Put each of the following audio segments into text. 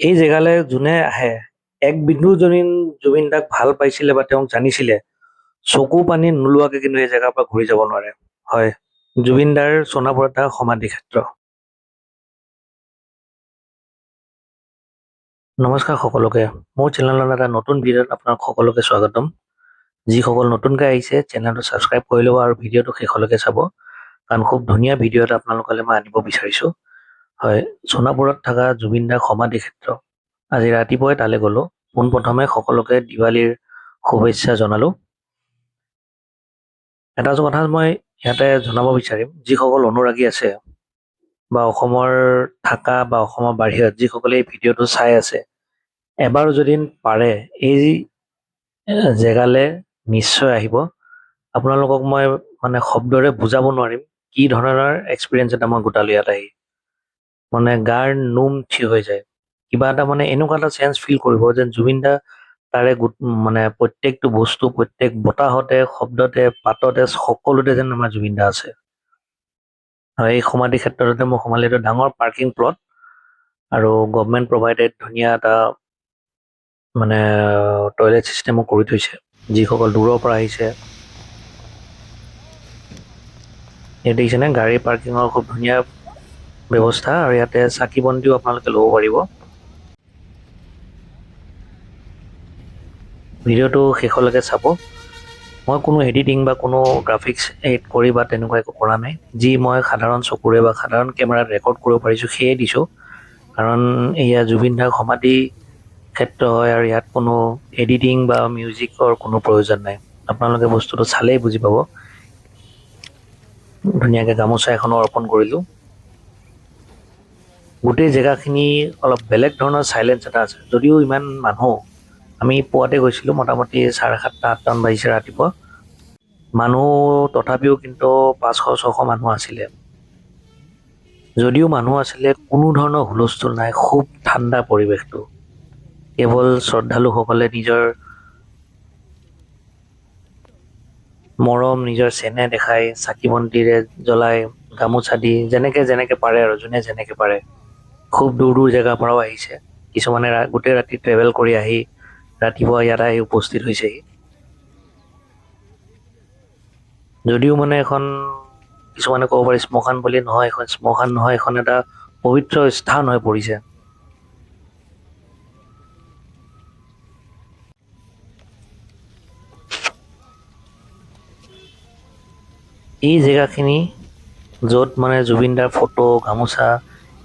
এই জেগালৈ যোনে আহে, এক বিন্দু যদি জুবিন দাক ভালো পাইছিলে বা তেওঁক জানিছিলে, চকু পানী নোলোৱাকে কিন্তু এই জেগাৰ পৰা ঘূৰি যাব নোৱাৰে। হয় জুবিন দাৰ সোণাপুৰত থকা সমাধি ক্ষেত্ৰ। নমস্কাৰ সকলোকে, মোৰ চেনেলৰ এটা নতুন ভিডিঅ'ত আপোনাক সকলোকে স্বাগতম। যিসকল নতুনকৈ আহিছে চেনেলটো ছাবস্ক্ৰাইব কৰি ল'ব আৰু ভিডিঅ'টো শেষলৈকে চাব, কাৰণ খুব ধুনীয়া ভিডিঅ' এটা আপোনালোকলৈ মই আনিব বিচাৰিছোঁ। হয় সোণাপুৰত থকা জুবিন দাৰ সমাধি ক্ষেত্ৰ আজি ৰাতিপুৱাই তালৈ গ'লোঁ। পোনপ্ৰথমে সকলোকে দিৱালীৰ শুভেচ্ছা জনালোঁ। এটা কথা মই ইয়াতে জনাব বিচাৰিম। যিসকল অনুৰাগী আছে বা অসমৰ থকা বা অসমৰ বাহিৰত যিসকলে এই ভিডিঅ'টো চাই আছে এবাৰ যদি পাৰে এই জেগালে নিশ্চয় আহিব। আপোনালোকক মই মানে শব্দৰে বুজাব নোৱাৰিম। কি ধৰণৰ এক্সপিৰিয়েঞ্চ এটা মই গোটালোঁ ইয়াত আহি? মানে গাৰ নোম থিয় হৈ যায়। কিবা এটা মানে এনেকুৱা এটা চেঞ্চ ফিল কৰিব যেন জুবিন দা তাৰে মানে প্ৰত্যেকটো বস্তু, প্ৰত্যেক বতাহতে, শব্দতে, পাততে, সকলোতে যেন আমাৰ জুবিন দা আছে। হয়, এই সমাধি ক্ষেত্ৰতে মই সোমালে এইটো ডাঙৰ পাৰ্কিং প্লট আৰু গভমেণ্ট প্ৰভাইডেড ধুনীয়া এটা মানে টয়লেট ছিষ্টেমো কৰি থৈছে। যিসকল দূৰৰ পৰা আহিছে। দেখিছেনে? গাড়ী পাৰ্কিঙৰ খুব ধুনীয়া ব্যৱস্থা আৰু ইয়াতে চাকি বন্তিও আপোনালোকে ল'ব পাৰিব। ভিডিঅ'টো শেষলৈকে চাব। মই কোনো এডিটিং বা কোনো গ্ৰাফিক্স এড কৰি বা তেনেকুৱা একো কৰা নাই। যি মই সাধাৰণ চকুৰে বা সাধাৰণ কেমেৰাত ৰেকৰ্ড কৰিব পাৰিছোঁ সেয়ে দিছোঁ। কাৰণ এয়া জুবিন দাৰ সমাধি ক্ষেত্ৰ হয় আৰু ইয়াত কোনো এডিটিং বা মিউজিকৰ কোনো প্ৰয়োজন নাই। আপোনালোকে বস্তুটো চালেই বুজি পাব। ধুনীয়াকৈ গামোচা এখনও অৰ্পণ কৰিলোঁ। গোটেই জেগাখিনি অলপ বেলেগ ধৰণৰ চাইলেঞ্চ এটা আছে। যদিও ইমান মানুহ আমি পুৱাতে গৈছিলোঁ মোটামুটি চাৰে সাতটা আঠটামান বাজিছে ৰাতিপুৱা। মানুহ তথাপিও কিন্তু পাঁচশ ছশ মানুহ আছিলে। যদিও মানুহ আছিলে কোনো ধৰণৰ হুলস্থুল নাই খুব ঠাণ্ডা পৰিৱেশটো। কেৱল শ্ৰদ্ধালুসকলে নিজৰ মৰম নিজৰ চেনেহ দেখাই চাকি বন্তিৰে জ্বলাই গামোচা দি যেনেকে যেনেকে পাৰে আৰু যোনে যেনেকে পাৰে। খুব দূৰ দূৰ জেগাৰ পৰাও আহিছে। কিছুমানে গোটেই ৰাতি ট্ৰেভেল কৰি আহি ৰাতিপুৱা ইয়াত আহি উপস্থিত হৈছেহি। যদিও মানে এখন, কিছুমানে ক'ব পাৰি শ্মশান বুলি নহয়, এখন শ্মশান নহয়, এখন এটা পবিত্ৰ স্থান হৈ পৰিছে। এই জেগাখিনি য'ত মানে জুবিন দাৰ ফটো গামোচা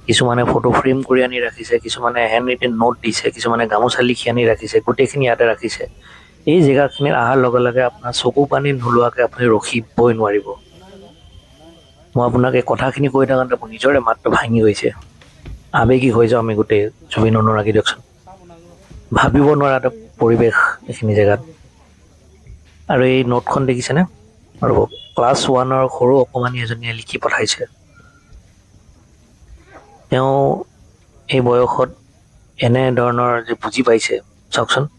কিছুমানে ফটো ফ্ৰেম কৰি আনি ৰাখিছে কিছুমানে হেণ্ড ৰিটেন নোট দিছে কিছুমানে গামোচা লিখি আনি ৰাখিছে, গোটেইখিনি ইয়াতে ৰাখিছে। এই জেগাখিনিত অহাৰ লগে লগে আপোনাৰ চকু পানী নোলোৱাকৈ আপুনি ৰখিবই নোৱাৰিব। মই আপোনাক এই কথাখিনি কৈ থাকোঁতে মোৰ নিজৰে মাতটো ভাঙি গৈছে। আৱেগিক হৈ যাওঁ আমি গোটেই জুবিন অনুৰাগী দিয়কচোন। ভাবিব নোৱাৰা এটা পৰিৱেশ এইখিনি জেগাত। আৰু এই নোটখন দেখিছেনে? আৰু ক্লাছ ওৱানৰ সৰু অকণমানি এজনীয়ে লিখি পঠাইছে। তেওঁ এই বয়সত এনে ধৰণৰ যে বুজি পাইছে চাওকচোন।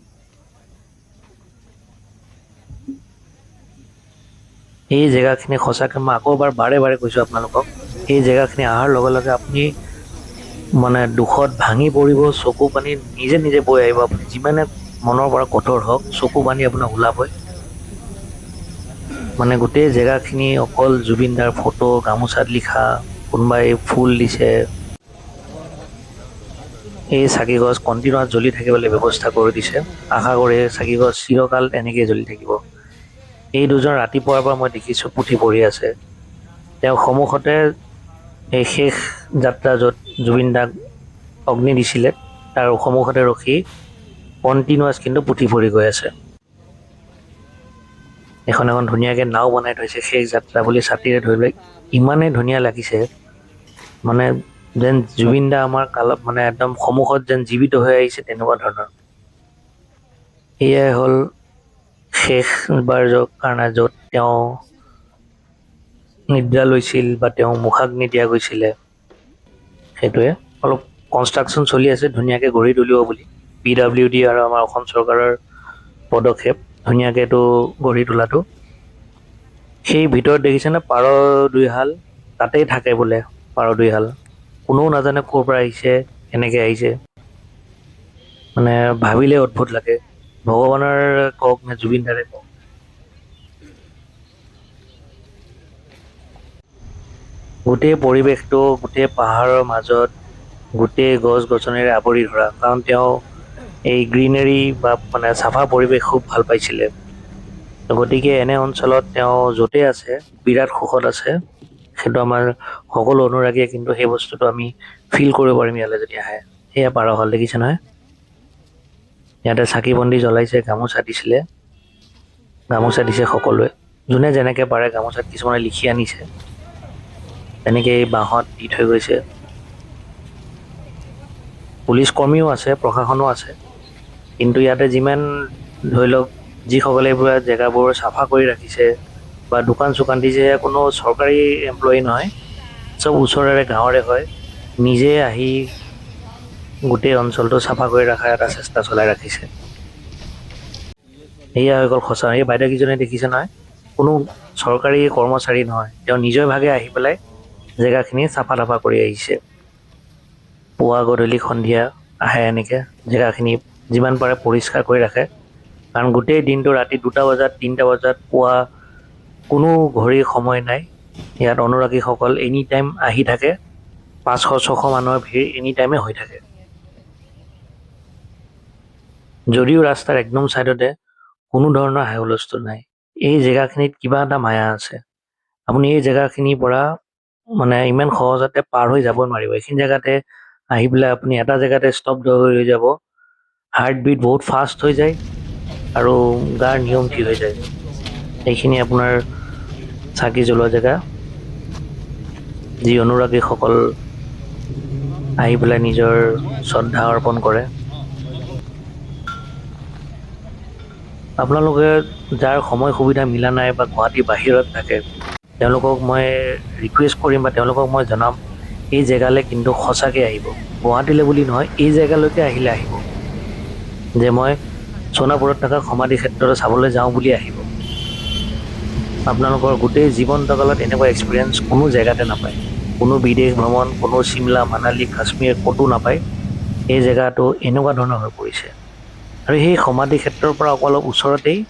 এই জেগাখিনি সঁচাকৈ মই আকৌ এবাৰ বাৰে বাৰে কৈছোঁ আপোনালোকক এই জেগাখিনি অহাৰ লগে লগে আপুনি মানে দুখত ভাঙি পৰিব চকু পানী নিজে নিজে বৈ আহিব আপুনি যিমানে মনৰ পৰা কঠোৰ হওক চকু পানী আপোনাৰ ওলাবই। মানে গোটেই জেগাখিনি অকল জুবিন দাৰ ফটো গামোচাত লিখা কোনোবাই ফুল দিছে এই চাকি গছ কণ্টিনিউৱাছ জ্বলি থাকিবলৈ ব্যৱস্থা কৰি দিছে। আশা কৰি চাকি গছ চিৰকাল এনেকেই জ্বলি থাকিব। এই দুজন ৰাতিপুৱাৰ পৰা মই দেখিছোঁ পুথি পঢ়ি আছে। তেওঁ সন্মুখতে এই শেষ যাত্ৰা য'ত জুবিন দাক অগ্নি দিছিলে, তাৰ সন্মুখতে ৰখি কণ্টিনিউৱাছ কিন্তু পুথি পঢ়ি গৈ আছে। এখন এখন ধুনীয়াকৈ নাও বনাই থৈছে শেষ যাত্ৰা বুলি ছাতিৰে ধৰি লৈ। ইমানেই ধুনীয়া লাগিছে। মানে যেন জুবিন দা আমাৰ কালত মানে একদম সন্মুখত যেন জীৱিত হৈ আহিছে তেনেকুৱা ধৰণৰ। এয়াই হ'ল শেষবাৰ য'ত কাৰণে য'ত তেওঁ নিদ্ৰা লৈছিল বা তেওঁ মুখাগ্নি দিয়া গৈছিলে। সেইটোৱে। অলপ কনষ্ট্ৰাকশ্যন চলি আছে ধুনীয়াকৈ গঢ়ি তুলিব বুলি। পি ডাব্লিউ ডি আৰু আমাৰ অসম চৰকাৰৰ পদক্ষেপ ধুনীয়াকৈ এইটো গঢ়ি তোলাটো। সেই ভিতৰত দেখিছেনে? পাৰ দুই হাল তাতেই থাকে বোলে পাৰ দুই হাল। কোনেও নাজানে ক'ৰ পৰা আহিছে, কেনেকৈ আহিছে। মানে ভাবিলে অদ্ভুত লাগে। ভগৱানৰ কওক নে জুবিন দাৰে কওক। গোটেই পৰিৱেশটো, গোটেই পাহাৰৰ মাজত, গোটেই গছ গছনিৰে আৱৰি ধৰা, কাৰণ তেওঁ এই গ্ৰীনেৰী বা মানে চাফা পৰিৱেশ খুব ভালো পাইছিলে। গতিকে এনে অঞ্চলত তেওঁ য'তেই আছে, বিৰাট সুখত আছে। সেইটো আমাৰ সকলো অনুৰাগীয়ে কিন্তু সেই বস্তুটো আমি ফিল কৰিব পাৰিম ইয়ালৈ যদি আহে। সেয়া পাৰ হ'ল দেখিছে নহয়। ইয়াতে চাকি বন্তি জ্বলাইছে, গামোচা দিছিলে। গামোচা দিছে সকলোৱে। যোনে যেনেকৈ পাৰে গামোচাত কিছুমানে লিখি আনিছে। তেনেকৈ বাঁহত দি থৈ গৈছে। পুলিচ কৰ্মীও আছে, প্ৰশাসনো আছে। কিন্তু ইয়াতে যিমান ধৰি লওক, যিসকলে এইবোৰ জেগাবোৰ চাফা কৰি ৰাখিছে বা দোকান চোকান দিছে সেয়া কোনো চৰকাৰী এমপ্লয়ী নহয়, চব ওচৰৰে গাঁৱৰে হয়, নিজে আহি গোটেই অঞ্চলটো চাফা কৰি ৰখাৰ এটা চেষ্টা চলাই ৰাখিছে। সেয়া হৈ গ'ল সঁচা এই বাইদেউকেইজনে দেখিছে নহয়, কোনো চৰকাৰী কৰ্মচাৰী নহয়, তেওঁ নিজৰ ভাগে আহি পেলাই জেগাখিনি চাফা তাফা কৰি আহিছে। পুৱা গধূলি সন্ধিয়া আহে এনেকৈ জেগাখিনি যিমান পাৰে পৰিষ্কাৰ কৰি ৰাখে। কাৰণ গোটেই দিনটো ৰাতি দুটা বজাত, তিনিটা বজাত পুৱা কোনো ঘড়ীৰ সময় নাই। ইয়াত অনুৰাগীসকল এনি টাইম আহি থাকে। পাঁচশো, ছশ মানুহৰ ভিৰ এনি টাইমে হৈ থাকে। যদিও ৰাস্তাৰ একদম ছাইডতে কোনো ধৰণৰ হাই হুলস্থুল নাই। এই জেগাখিনিত কিবা এটা মায়া আছে। আপুনি এই জেগাখিনিৰ পৰা মানে ইমান সহজতে পাৰ হৈ যাব নোৱাৰিব। এইখিনি জেগাতে আহি পেলাই আপুনি এটা জেগাতে ষ্টপ হৈ ৰৈ যাব। হাৰ্ট বিট বহুত ফাষ্ট হৈ যায়। আৰু গাৰ নিয়ম ঠিক হৈ যায়। এইখিনি আপোনাৰ চাকি জ্বলোৱা জেগা। যি অনুৰাগীসকল আহি পেলাই নিজৰ শ্ৰদ্ধা অৰ্পণ কৰে। আপোনালোকে যাৰ সময় সুবিধা মিলা নাই বা গুৱাহাটীৰ বাহিৰত থাকে তেওঁলোকক মই ৰিকুৱেষ্ট কৰিম বা তেওঁলোকক মই জনাম এই জেগালৈ কিন্তু সঁচাকৈ আহিব। গুৱাহাটীলৈ বুলি নহয় এই জেগালৈকে আহিলে আহিব। যে মই সোণাপুৰত থকা সমাধি ক্ষেত্ৰলৈ চাবলৈ যাওঁ বুলি আহিব। আপোনালোকৰ গোটেই জীৱনকালত এনেকুৱা এক্সপিৰিয়েঞ্চ কোনো জেগাতে নাপায়। কোনো বিদেশ ভ্ৰমণ কোনো চিমলা মানালী কাশ্মীৰ ক'তো নাপায়। এই জেগাটো এনেকুৱা ধৰণৰ হৈ পৰিছে। আৰু সেই সমাধি ক্ষেত্ৰৰ পৰা অলপ ওচৰতেই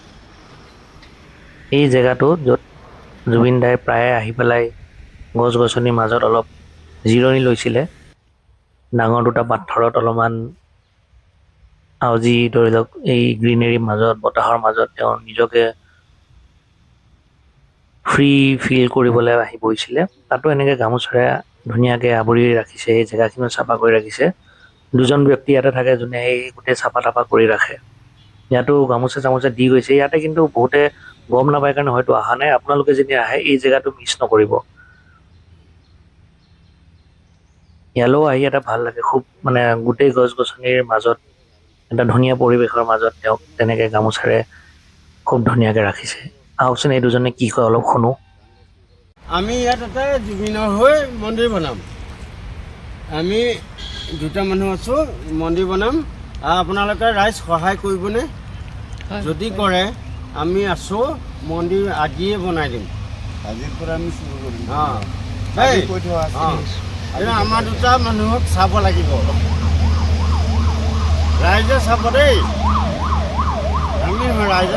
এই জেগাটো য'ত জুবিন দাই প্ৰায়ে আহি পেলাই গছ গছনিৰ মাজত অলপ জিৰণি লৈছিলে। ডাঙৰ দুটা পাথৰত অলপমান আউজি ধৰি লওক এই গ্ৰীনেৰীৰ মাজত বতাহৰ মাজত তেওঁ নিজকে ফ্ৰী ফিল কৰিবলৈ আহি বহিছিলে তাতো এনেকৈ গামোচাৰে ধুনীয়াকৈ আৱৰি ৰাখিছে, এই জেগাখিনিও চাফা কৰি ৰাখিছে। দুজন ব্যক্তি ইয়াতে থাকে যোনে এই গোটেই চাফা তাফা কৰি ৰাখে। ইয়াতো গামোচা চামোচা দি গৈছে। ইয়াতে কিন্তু বহুতে গম নাপায় কাৰণে হয়তো অহা নাই। আপোনালোকে যদি আহে, এই জেগাটো মিছ নকৰিব। ইয়ালৈও আহি এটা ভালো লাগে। খুব মানে গোটেই গছ গছনিৰ মাজত, এটা ধুনীয়া পৰিৱেশৰ মাজত তেওঁক তেনেকৈ গামোচাৰে খুব ধুনীয়াকৈ ৰাখিছে। আহকচোন এই দুজনে কি কয় অলপ শুনো। আমি ইয়াত এটা জুবিনৰ হৈ মন্দিৰ বনাম। আমি দুটা মানুহ আছোঁ মন্দিৰ বনাম। আৰু আপোনালোকে ৰাইজ সহায় কৰিবনে? যদি কৰে আমি আছোঁ মন্দিৰ আজিয়ে বনাই দিম। আজিৰ পৰা আমি চুৰু কৰিম। অঁ। আমাৰ দুটা মানুহক চাব লাগিব। ৰাইজে চাব দেই। যায়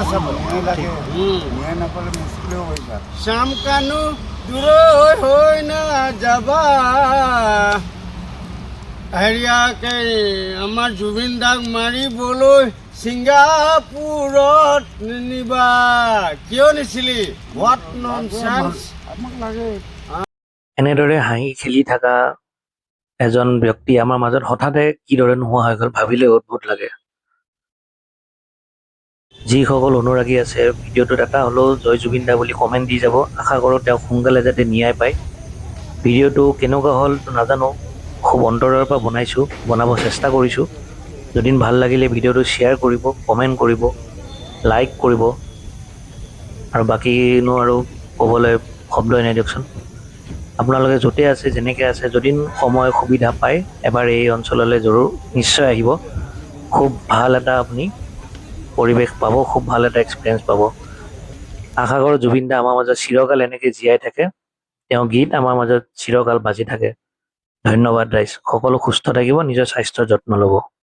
শ্যাম কানু দূৰৈ হৈ নাযাবা হেৰিয়াকে আমাৰ জুবিন দাক মাৰিবলৈ ছিংগাপুৰত নিবা। কিয় নিছিলি? হোৱাট নন এনেদৰে হাঁহি খেলি থকা এজন ব্যক্তি আমাৰ মাজত হঠাতে কিদৰে নোহোৱা হৈ গ'ল ভাবিলে অদ্ভুত লাগে। যিসকল অনুৰাগী আছে ভিডিঅ'টোত এটা হ'লেও জয় জুবিন দা বুলি কমেণ্ট দি যাব। আশা কৰোঁ তেওঁক সোনকালে যাতে ন্যায় পায়। ভিডিঅ'টো কেনেকুৱা হ'ল নাজানো। খুব অন্তৰৰ পৰা বনাইছোঁ বনাব চেষ্টা কৰিছোঁ। যদি ভাল লাগিলে ভিডিঅ'টো শ্বেয়াৰ কৰিব কমেণ্ট কৰিব লাইক কৰিব। আৰু বাকীনো আৰু ক'বলৈ শব্দই নাই দিয়কচোন। আপোনালোকে য'তে আছে যেনেকৈ আছে যদি সময় সুবিধা পায় এবাৰ এই অঞ্চললৈ জৰুৰ নিশ্চয় আহিব। খুব ভাল এটা আপুনি পৰিৱেশ পাব, খুব ভালো এটা এক্সপিৰিয়েঞ্চ পাব। আশা কৰোঁ জুবিন দা আমাৰ মাজত চিৰকাল এনেকৈ জীয়াই থাকে। তেওঁ গীত আমাৰ মাজত চিৰকাল বাজি থাকে। ধন্যবাদ ৰাইজ সকলো সুস্থ থাকিব, নিজৰ স্বাস্থ্যৰ যত্ন ল'ব।